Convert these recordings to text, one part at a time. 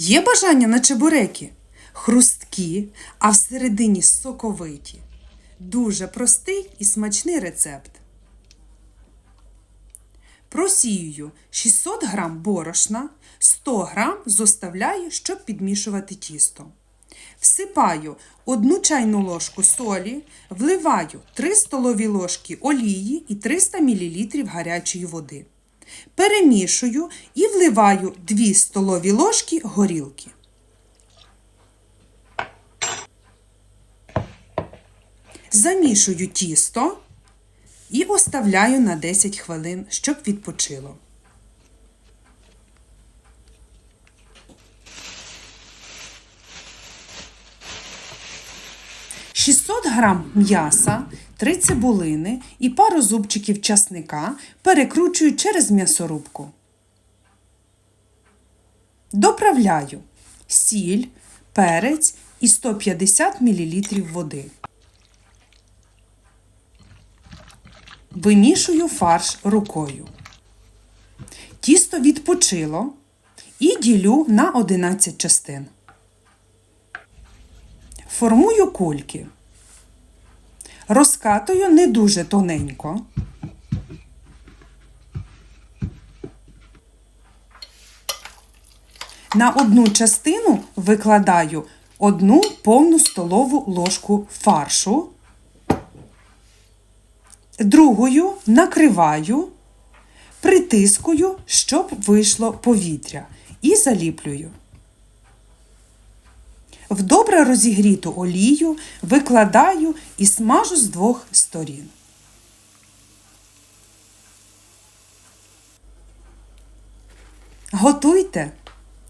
Є бажання на чебуреки? Хрусткі, а всередині соковиті. Дуже простий і смачний рецепт. Просіюю 600 г борошна, 100 г зоставляю, щоб підмішувати тісто. Всипаю 1 чайну ложку солі, вливаю 3 столові ложки олії і 300 мл гарячої води. Перемішую і вливаю 2 столові ложки горілки. Замішую тісто і оставляю на 10 хвилин, щоб відпочило. – 600 грам м'яса, 3 цибулини і пару зубчиків часника перекручую через м'ясорубку. Доправляю сіль, перець і 150 мл води. Вимішую фарш рукою. Тісто відпочило і ділю на 11 частин. Формую кульки. Розкатую не дуже тоненько. На одну частину викладаю одну повну столову ложку фаршу. Другою накриваю, притискую, щоб вийшло повітря, і заліплюю. В добре розігріту олію викладаю і смажу з двох сторін. Готуйте!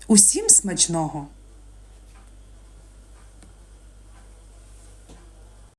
Усім смачного!